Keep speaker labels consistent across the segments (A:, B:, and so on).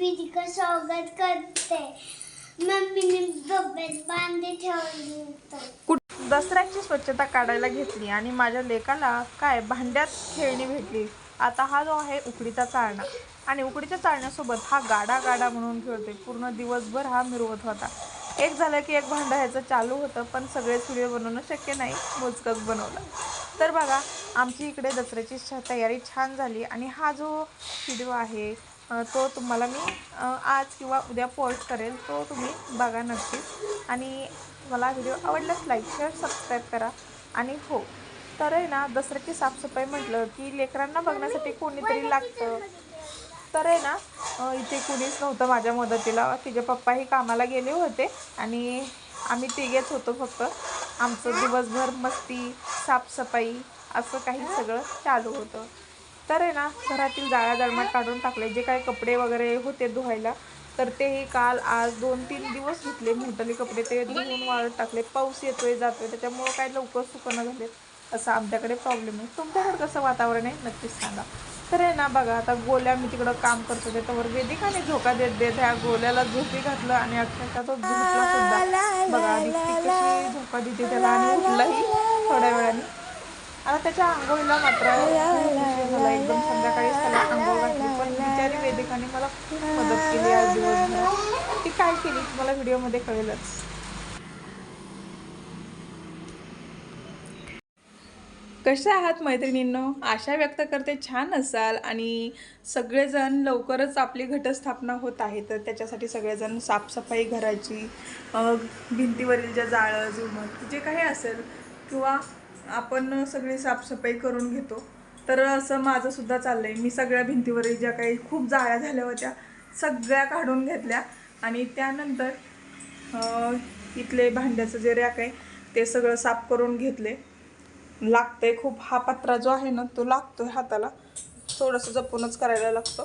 A: वेदिका स्वागत करते मम्मीने डब्यात बांधे ठेवले
B: कुठ दसऱ्याची स्वच्छता काढायला घेतली आणि माझ्या लेकाला काय भांड्यात खेळणी भेटली. आता हा जो आहे उकडीचा चाळणा. आणि उकडीच्या चाळण्यासोबत हा गाडा गाडा म्हणून खेळतोय. पूर्ण दिवसभर हा मिरवत होता. एक झालं की एक भांडं ह्याचं चालू होतं पण सगळेच व्हिडिओ बनवणं शक्य नाही. मोजकंच बनवलं. तर बघा आमची इकडे दसऱ्याची छ- तयारी छान झाली. आणि हा जो व्हिडिओ आहे तो तुम्हाला मी आज किंवा उद्या पोस्ट करेल तो तुम्ही बघा नक्कीच. आणि मला व्हिडिओ आवडल्यास लाईक शेअर सबस्क्राईब करा. आणि हो तर आहे ना दसऱ्याची साफसफाई म्हटलं की लेकरांना बघण्यासाठी कोणीतरी लागतं. तर आहे ना इथे कुणीच नव्हतं माझ्या मदतीला. तिचे पप्पाही कामाला गेले होते आणि आम्ही तिघेच होतो फक्त. आमचं दिवसभर मस्ती साफसफाई असं काही सगळं चालू होतं. तर आहे ना घरातील जाळ्या दळमाट काढून टाकले जे काही कपडे वगैरे होते धुवायला तर तेही काल आज दोन तीन दिवस धुतले. मोठले कपडे ते धुवून वाळत टाकले. पाऊस येतोय जातोय त्याच्यामुळं काय लवकर सुकणं झाले असं आमच्याकडे प्रॉब्लेम आहे. तुमच्याकडे कसं वातावरण आहे? नक्कीच सांगा. तर आहे ना बघा आता गोल्या मी तिकडं काम करतो त्याच्यावर वेदिकाने झोका देत देत ह्या गोल्याला झोपी घातलं आणि अक्षरशः तो झोपला सुद्धा. बघा झोका देते त्याला आणि उठलाही थोड्या वेळाने. आता त्याच्या आंघोळीला मात्र झाला. एकदम संध्याकाळीच त्याला आंघोळ घातली. पण बिचारी वेदिकाने मला खूप मदत केली आज दिवसभर. ती काय केली? तुम्हाला व्हिडिओमध्ये कळेलच. कसे आहात मैत्रिणींनो? आशा व्यक्त करते छान असाल आणि सगळेजण लवकरच आपली घटस्थापना होत आहे. तर त्याच्यासाठी सगळेजण साफसफाई घराची भिंतीवरील ज्या जाळं जुमट जे काही असेल किंवा आपण सगळी साफसफाई करून घेतो. तर असं माझंसुद्धा चाललं आहे मी सगळ्या भिंतीवरील ज्या काही खूप जाळ्या झाल्या होत्या सगळ्या काढून घेतल्या. आणि त्यानंतर इथले भांड्याचं जे रॅक आहे ते सगळं साफ करून घेतले. लागते खूप. हा पत्रा जो आहे ना तो लागतो हाताला. थोडंसं जपूनच करायला लागतं.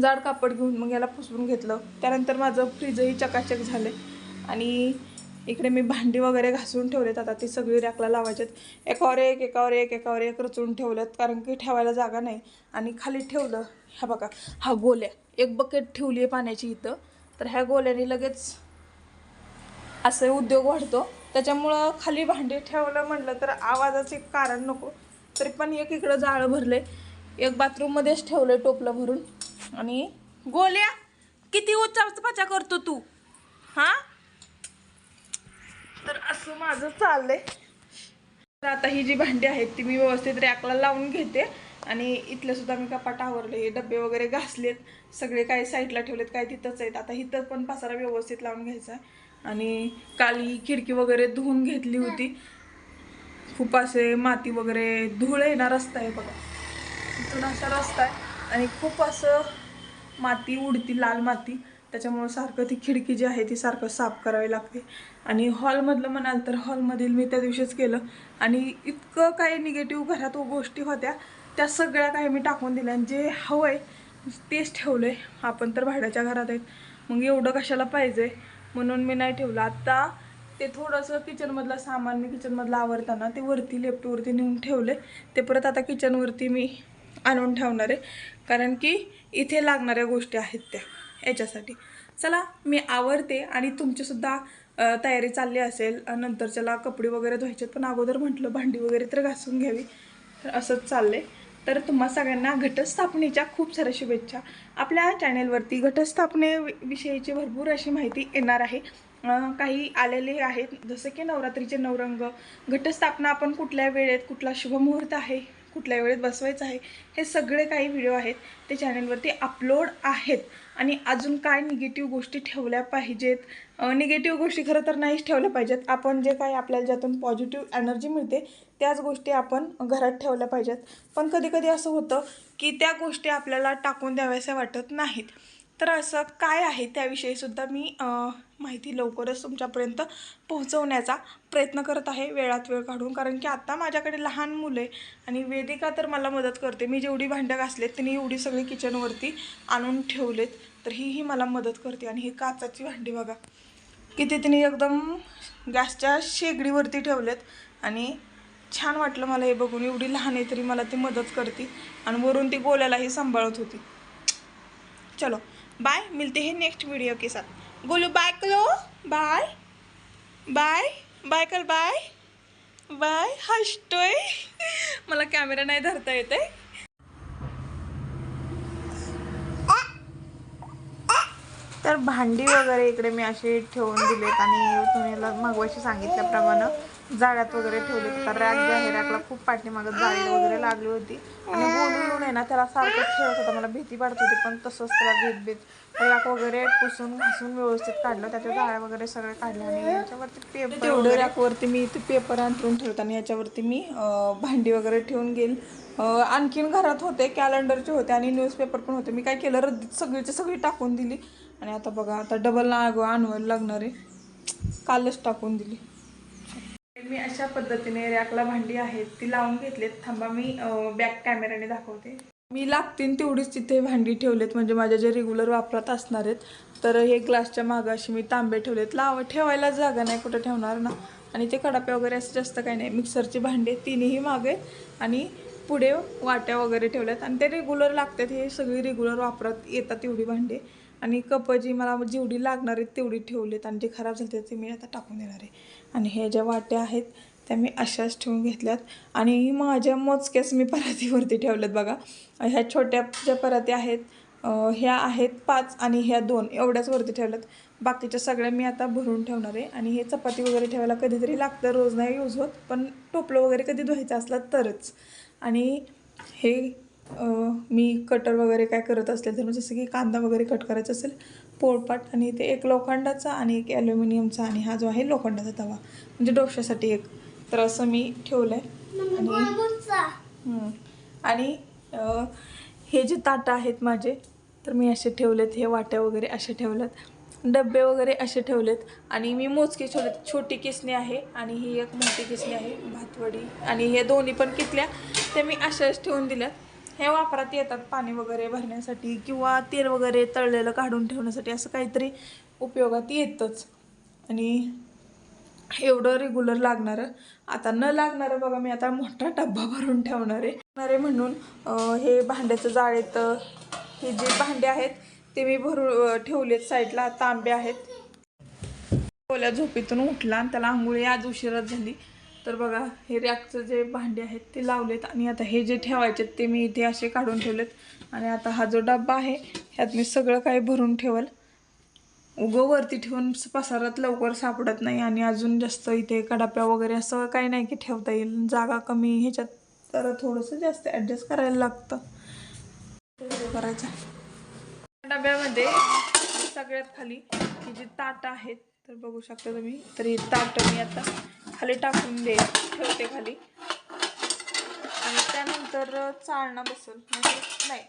B: जाड कापड घेऊन मग याला पुसवून घेतलं. त्यानंतर माझं फ्रीजही चकाचक झाले आणि इकडे मी भांडी वगैरे घासून ठेवलेत आता ती सगळी रॅकला लावायच्यात. एकावर एक एकावर एक एकावर एक रचून ठेवलेत कारण की ठेवायला जागा नाही. आणि खाली ठेवलं ह्या बघा हा गोल्या. एक बकेट ठेवली आहे पाण्याची इथं. तर ह्या गोल्याने लगेच असे उद्योग वाढतो. त्याच्यामुळं खाली भांडी ठेवलं म्हटलं तर आवाजाचे कारण नको. तरी पण एक इकडं जाळं भरले एक बाथरूममध्येच ठेवलं आहे टोपलं भरून. आणि गोल्या किती उच्चापाचा करतो तू? हां? तर असं माझं चाललंय. तर आता ही जी भांडी आहेत ती मी व्यवस्थित रॅकला लावून घेते. आणि इथलं सुद्धा मी कपाट आवरले हे डबे वगैरे घासलेत. सगळे काय साईडला ठेवलेत काय तिथंच आहेत. आता इथं पण पसारा व्यवस्थित लावून घ्यायचा आहे. आणि काल ही खिडकी वगैरे धुवून घेतली होती. खूप असे माती वगैरे धूळ येणार रस्ता आहे बघा. इथून असा रस्ता आहे. आणि खूप असं माती उडती लाल माती. त्याच्यामुळं सारखं ती खिडकी जी आहे ती सारखं साफ करावी लागते. आणि हॉलमधलं म्हणाल तर हॉलमधील मी त्या दिवशीच केलं. आणि इतकं काही निगेटिव्ह घरात गोष्टी होत्या त्या सगळ्या काही मी टाकून दिल्या. आणि जे हवं आहे तेच ठेवलं आहे आपण तर भाड्याच्या घरात आहेत. मग एवढं कशाला पाहिजे? म्हणून मी नाही ठेवलं. आत्ता ते थोडंसं किचनमधलं सामान मी किचनमधलं आवरताना ते वरती लेफ्टवरती नेऊन ठेवले. ते परत आता किचनवरती मी आणून ठेवणार आहे. कारण की इथे लागणाऱ्या गोष्टी आहेत त्या. याच्यासाठी. चला मी आवरते आणि तुमचीसुद्धा तयारी चालली असेल नंतर त्याला कपडे वगैरे धुवायचे पण अगोदर म्हटलं भांडी वगैरे तर घासून घ्यावी. तर असंच चाललंय. तर तुम्हा सगळ्यांना घटस्थापनेच्या खूप साऱ्या शुभेच्छा. आपल्या चॅनेलवरती घटस्थापने विषयीची भरपूर अशी माहिती येणार आहे. काही आलेले आहेत जसं की नवरात्रीचे नवरंग. घटस्थापना आपण कुठल्या वेळेत कुठला शुभमुहूर्त आहे? कुठल्या वेळेत बसवायचं आहे हे सगळे काही व्हिडिओ आहेत. ते चॅनलवरती अपलोड आहेत. आणि अजून काय निगेटिव्ह गोष्टी ठेवल्या पाहिजेत? निगेटिव्ह गोष्टी खरं तर नाहीच ठेवल्या पाहिजेत. आपण जे काही आपल्याला ज्यातून पॉझिटिव्ह एनर्जी मिळते त्याच गोष्टी आपण घरात ठेवल्या पाहिजेत. पण कधीकधी असं होतं की त्या गोष्टी आपल्याला टाकून द्याव्याशा वाटत नाहीत. तर असं काय आहे त्याविषयी सुद्धा मी माहिती लवकरच तुमच्यापर्यंत पोहोचवण्याचा प्रयत्न करत आहे वेळात वेळ काढून. कारण की आत्ता माझ्याकडे लहान मुलं आहे आणि वेदिका तर मला मदत करते. मी जेवढी भांडं घासलेत तिने एवढी सगळी किचनवरती आणून ठेवलेत तर हीही मला मदत करते. आणि ही काचाची भांडी बघा किती तिने एकदम गॅसच्या शेगडीवरती ठेवलेत. आणि छान वाटलं मला हे बघून. एवढी लहान आहे तरी मला ती मदत करते. आणि वरून ती गोल्यालाही सांभाळत होती. चलो. बाय मिलते हैं नेक्स्ट वीडियो के साथ. गोलू बाय कलो बाय बाय बाय कल बाय बाय हसतोय मला कॅमेरा नाही धरता येत आहे तर भांडी वगैरे इकडे मी अशी ठेवून दिलेत आणि तुम्हाला मागवायची सांगितल्याप्रमाणे जाळ्यात वगैरे ठेवले तर रॅक जे आहे रॅकला खूप पाठीमागं जाळी वगैरे लागली होती. आणि बोलू येऊन आहे ना त्याला सारखं खेळत होता. मला भीती वाटत होती पण तसंच त्याला भीत भीत रॅक वगैरे पुसून घासून व्यवस्थित काढलं. त्याच्या जाळ्या वगैरे सगळे काढले आणि याच्यावरती पेपर तेवढं रॅकवरती मी ते पेपर अंतरून ठेवत आणि याच्यावरती मी भांडी वगैरे ठेवून घेईल. आणखीन घरात होते कॅलेंडरचे होते आणि न्यूजपेपर पण होते. मी काय केलं रद्दीत सगळीची सगळी टाकून दिली. आणि आता बघा आता डबल आणवायला लागणार आहे. कालच टाकून दिली. मी अशा पद्धतीने रॅकला भांडी आहेत ती लावून घेतलीत. थांबा मी बॅक कॅमेऱ्याने दाखवते. मी लागतील तेवढीच तिथे भांडी ठेवलेत म्हणजे माझ्या जे रेग्युलर वापरात असणार आहेत तर हे ग्लासच्या मागाशी मी तांबे ठेवलेत. लाव ठेवायला जागा नाही कुठं ठेवणार ना. आणि ते कडापे वगैरे असं जास्त काही नाही. मिक्सरची भांडे तिन्ही मागे आणि पुढे वाट्या वगैरे ठेवल्यात. आणि ते रेग्युलर लागतात हे सगळी रेग्युलर वापरात येतात एवढी भांडे. आणि कप जी मला जेवढी लागणार आहेत तेवढी ठेवलीत आणि जे खराब झाले ते मी आता टाकून देणार आहे. आणि हे ज्या वाट्या आहेत त्या मी अशाच ठेवून घेतल्यात. आणि माझ्या मोजक्याच मी परातीवरती ठेवल्यात बघा. ह्या छोट्या ज्या पराती आहेत ह्या आहेत पाच आणि ह्या दोन. एवढ्याच वरती ठेवल्यात. बाकीच्या सगळ्या मी आता भरून ठेवणार आहे. आणि हे चपाती वगैरे ठेवायला कधीतरी लागतं. रोज नाही यूज होत पण टोपलं वगैरे कधी धुवायचं असलं तरच. आणि हे मी कटर वगैरे काय करत असेल तर जसं की कांदा वगैरे कट करायचा असेल पोळपाट आणि ते एक लोखंडाचा आणि एक ॲल्युमिनियमचा आणि हा जो आहे लोखंडाचा तवा. म्हणजे डोश्यासाठी एक. तर असं मी ठेवलं आहे. आणि हे जे ताटं आहेत माझे तर मी असे ठेवलेत हे वाट्या वगैरे असे ठेवलेत. डबे वगैरे असे ठेवलेत. आणि मी मोजके ठेवलेत छोटी किसणी आहे आणि ही एक मोठी किसणी आहे भातवडी. आणि हे दोन्ही पण कितल्या ते मी अशाच ठेवून दिल्यात. हे वापरात येतात पाणी वगैरे भरण्यासाठी किंवा तेल वगैरे तळलेलं काढून ठेवण्यासाठी असं काहीतरी उपयोगात येतंच. आणि एवढं रेग्युलर लागणारं. आता न लागणारं बघा मी आता मोठा डब्बा भरून ठेवणार आहे. म्हणून हे भांड्याचं जाळेत हे जे भांडे आहेत ते मी भरून ठेवलेत साईडला. तांबे आहेत. ओल्या झोपेतून उठला आणि त्याला आंघोळी आज उशिरात झाली. तर बघा हे रॅकचं जे भांडे आहेत ते लावलेत आणि आता हे जे ठेवायचे ते मी इथे असे काढून ठेवलेत. आणि आता हा जो डब्बा आहे ह्यात मी सगळं काही भरून ठेवल. उगं वरती ठेवून पसारात लवकर सापडत नाही आणि अजून जास्त इथे कडाप्या वगैरे असं काही नाही की ठेवता येईल. जागा कमी ह्याच्यात तर थोडंसं जास्त ॲडजस्ट करायला लागतं. करायचं. डब्यामध्ये सगळ्यात खाली ही जी ताटं आहेत तर बघू शकता तुम्ही. तर ही ताटं मी आता खाली टाकून दे ठेवते खाली. आणि त्यानंतर चाळणा बसेल. म्हणजे नाही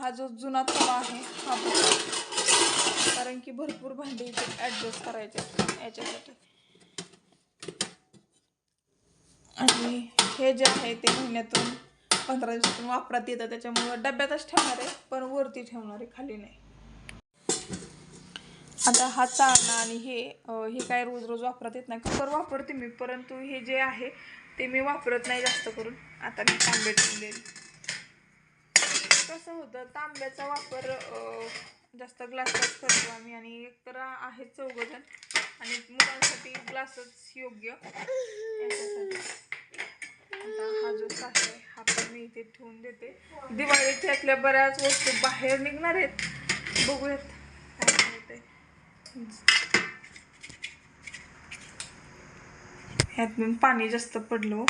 B: हा जो जुना तवा आहे हा बसेल कारण की भरपूर भांडी इथे ॲडजस्ट करायचे याच्यासाठी. आणि हे जे आहे ते महिन्यातून पंधरा दिवसातून वापरात येतं. त्याच्यामुळं डब्यातच ठेवणार आहे पण वरती ठेवणार आहे खाली नाही. आता हा चाळणा आणि हे हे काय रोज रोज वापरात येत नाही. कुकर वापरते मी परंतु हे जे आहे ते मी वापरत नाही जास्त करून. आता मी तांबे ठेवून देईल कसं होतं तांब्याचा वापर जास्त ग्लासच करतो आम्ही आणि एक तर आहे चौघजण आणि मुलांसाठी ग्लासच योग्य. याच्यासाठी आता हा जो साचा आहे हा पण मी इथे ठेवून देते. दिवाळीच्या यातल्या बऱ्याच वस्तू बाहेर निघणार आहेत. बघूयात. ह्यात मग पाणी जास्त पडलं.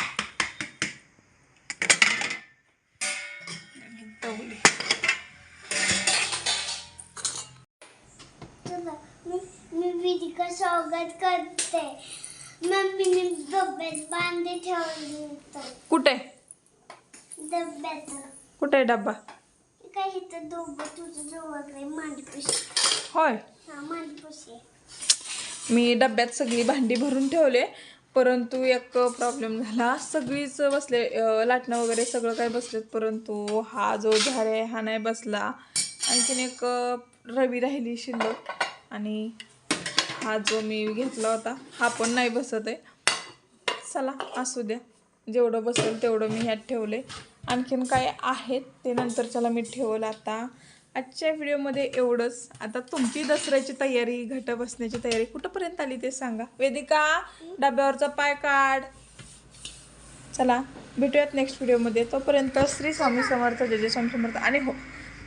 B: तवली.
A: मी स्वागत करते. मम्मीने डब्यात बांधे ठेवले होतं.
B: कुठे?
A: डब्यात.
B: कुठे आहे डब्बा?
A: काही इथं दोघं तुझं जवळ काही मांडीपाशी
B: होय.
A: हा मांडीपाशी
B: मी डब्यात सगळी भांडी भरून ठेवले परंतु एक प्रॉब्लेम झाला. सगळीच बसले अं, लाटणं वगैरे सगळं काय बसलेत परंतु हा जो झाड आहे हा नाही बसला. आणखीन एक अं, रवी राहिली शिल्लक आणि हा जो मी घेतला होता हा पण नाही बसत आहे. चला असू द्या. जेवढं बसेल तेवढं मी ह्यात ठेवले. आणखीन काय आहेत ते नंतर चला मी ठेवलं आता. आजच्या व्हिडिओमध्ये एवढंच. आता तुमची दसऱ्याची तयारी घट बसण्याची तयारी कुठंपर्यंत आली ते सांगा. वेदिका डब्यावरचा पाय काढ. चला भेटूयात नेक्स्ट व्हिडिओमध्ये. तोपर्यंत श्री स्वामी समर्थ जय जय स्वामी समर्थ. आणि हो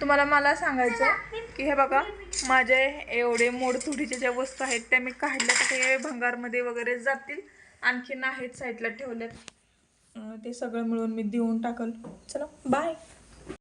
B: तुम्हाला मला सांगायचं की हे बघा माझे एवढे मोडतुडीच्या ज्या वस्तू आहेत त्या मी काढल्या तर ते भंगारमध्ये वगैरे जातील. आणखीन आहेत साईडला ठेवल्यात. ते सगळं मिळून मी देऊन टाकल. चला बाय